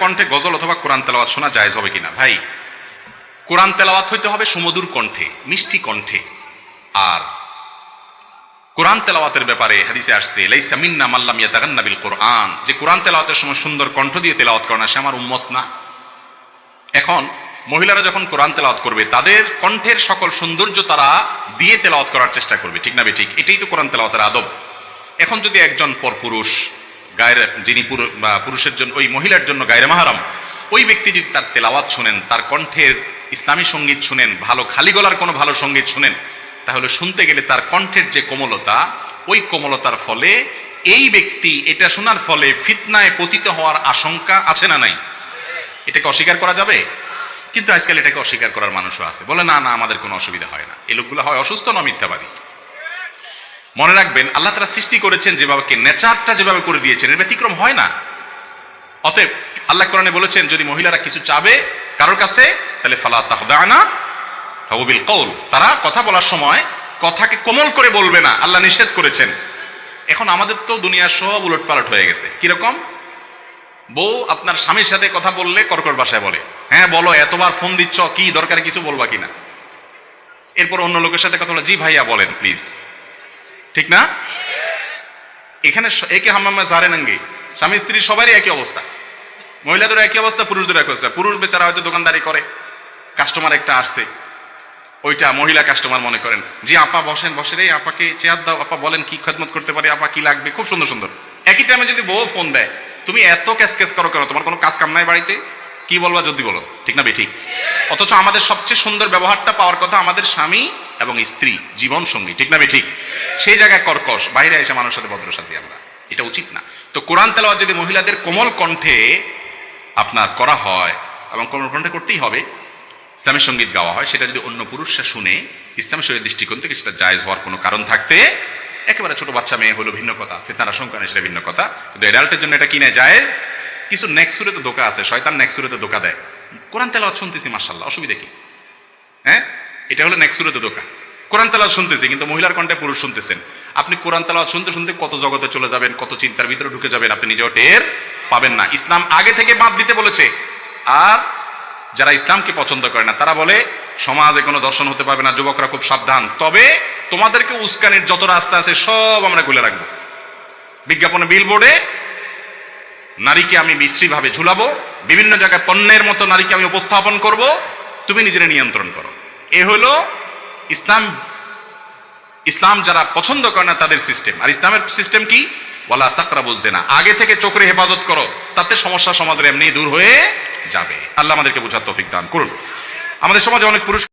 কণ্ঠে গজল অথবা কোরআন তেলাওয়াত শোনা জায়েজ হবে কিনা? ভাই, কোরআন তেলাওয়াত হইতে হবে সুমধুর কণ্ঠে, মিষ্টি কণ্ঠে। আর কোরআন তেলাওয়াতের ব্যাপারে হাদিসে আসছে, লাইসা মিন্না মাল্লাম ইয়াতাগান্না বিল কোরআন। যে কোরআন তেলাওয়াতের সময় সুন্দর কণ্ঠ দিয়ে তেলাওয়াত করে না, সে আমার উম্মত না। এখন মহিলারা যখন কোরআন তেলাওয়াত করবে, তাদের কণ্ঠের সকল সৌন্দর্য তারা দিয়ে তেলাওয়াত করার চেষ্টা করবে। ঠিক না বে? ঠিক, এটাই তো কোরআন তেলাওয়াতের আদব। এখন যদি একজন পরপুরুষ গায়ের, যিনি পুরুষের জন্য, ওই মহিলার জন্য গায়ের মাহারাম, ওই ব্যক্তি যদি তার তেলাওয়াত শুনেন, তার কণ্ঠের ইসলামী সংগীত শুনেন, ভালো খালি গলার কোনো ভালো সংগীত শুনেন, তাহলে শুনতে গেলে তার কণ্ঠের যে কোমলতা, ওই কোমলতার ফলে এই ব্যক্তি এটা শোনার ফলে ফিতনায় পতিত হওয়ার আশঙ্কা আছে না নাই? এটাকে অস্বীকার করা যাবে? কিন্তু আজকাল এটাকে অস্বীকার করার মানুষও আছে। বলে, না না, আমাদের কোনো অসুবিধা হয় না। এই লোকগুলো হয় অসুস্থ, না মিথ্যাবাদী? মনে রাখবেন, আল্লাহ তারা সৃষ্টি করেছেন যেভাবে নেচারটা যেভাবে করে দিয়েছেন, এর ব্যতিক্রম হয় না। অতএব আল্লাহ কোরআনে বলেছেন, যদি মহিলারা কিছু চাবে কারোর কাছে, তাহলে ফালা তাহদানা হাবুবিল কৌল তারা কথা বলার সময় কথাকে কোমল করে বলবে না, আল্লাহ নিষেধ করেছেন। এখন আমাদের তো দুনিয়া সব উলট পালট হয়ে গেছে। কীরকম? বউ আপনার স্বামীর সাথে কথা বললে কর্কর ভাষায় বলে হ্যাঁ বলো, এতবার ফোন দিচ্ছ, কি দরকার কিছু বলবা কিনা? এরপর অন্য লোকের সাথে কথা বলে, জি ভাইয়া, বলেন প্লিজ ঠিক না? এখানে একে হাম্মামা জারে নাঙ্গে স্বামী, স্ত্রী সবারই একই অবস্থা। মহিলাদের একই অবস্থা পুরুষদের একই অবস্থা। পুরুষ বেচারা হয়তো দোকানদারি করে কাস্টমার একটা আসছে। ওইটা মহিলা কাস্টমার মনে করেন। যে আপা বসেন বসেন। এই আপাকে চেয়ার দাও, আপা বলেন কি খেদমত করতে পারি, আপা কি লাগবে? খুব সুন্দর সুন্দর। একই টাইমে যদি বউ ফোন দেয়, তুমি এত ক্যাস ক্যাস করো কেন? তোমার কোনো কাজ কাম নাই বাড়িতে? কি বলবা যদি বলো? ঠিক না বেঠিক? অথচ আমাদের সবচেয়ে সুন্দর ব্যবহারটা পাওয়ার কথা আমাদের স্বামী এবং স্ত্রী, জীবন সঙ্গী। ঠিক না বেঠিক? সেই জায়গায় কর্কশ, বাইরে এসে মানুষের সাথে ভদ্র সাজি আমরা। এটা উচিত না। তো কোরআন তেলাওয়াত যদি মহিলাদের কোমল কণ্ঠে আপনার করা হয়, এবং কোমল কণ্ঠে করতেই হবে, ইসলামের সংগীত গাওয়া হয়, সেটা যদি অন্য পুরুষরা শুনে ইসলাম শরীর দৃষ্টিকোণ থেকে সেটা জায়েজ হওয়ার কোনো কারণ থাকতে, একেবারে ছোট বাচ্চা মেয়ে হলো ভিন্ন কথা, ফেতনার আশঙ্কা নেই, সেটা ভিন্ন কথা। কিন্তু অ্যাডাল্টের জন্য এটা কিনে জায়েজ? কিছু নেক্সুরে তো ধোকা আছে, শয়তান নেক্সুরে তো ধোকা দেয়। কোরআন তেলাওয়াত শুনতেছি মার্শাল্লাহ অসুবিধা কি? হ্যাঁ? এটা হলো নেক্সুরে তো ধোকা। কোরআন তেলাওয়াত শুনতেছি, কিন্তু মহিলার কণ্ঠে পুরুষ শুনতেছেন। আপনি কোরআন তেলাওয়াত শুনতে শুনতে কত জগতে চলে যাবেন, কত চিন্তার ভিতরে ঢুকে যাবেন, আপনি নিজেও টের পাবেন না। ইসলাম আগে থেকে বাদ দিতে বলেছে। আর যারা ইসলামকে পছন্দ করে না, তারা বলে, সমাজে কোনো দর্শন হতে পারবে না, যুবকরা খুব সাবধান। তবে তোমাদেরকে উস্কানির যত রাস্তা আছে, সব আমরা খুলে রাখব। বিজ্ঞাপনে বিলবোর্ডে নারীকে আমি বিশ্রীভাবে ঝুলাবো, বিভিন্ন জায়গায় পণ্যের মতো নারীকে আমি উপস্থাপন করব, তুমি নিজেরা নিয়ন্ত্রণ করো। এ হলো ইসলাম ইসলাম যারা পছন্দ করে না তাদের সিস্টেম আর ইসলামের সিস্টেম কি? বলা তাকরা বুঝছে না আগে থেকে চোখের হেফাজত করো, তাতে সমস্যা সমাজের এমনি দূর হয়ে যাবে। আল্লাহ আমাদেরকে বোঝার তৌফিক দান করুন। আমাদের সমাজে অনেক পুরুষ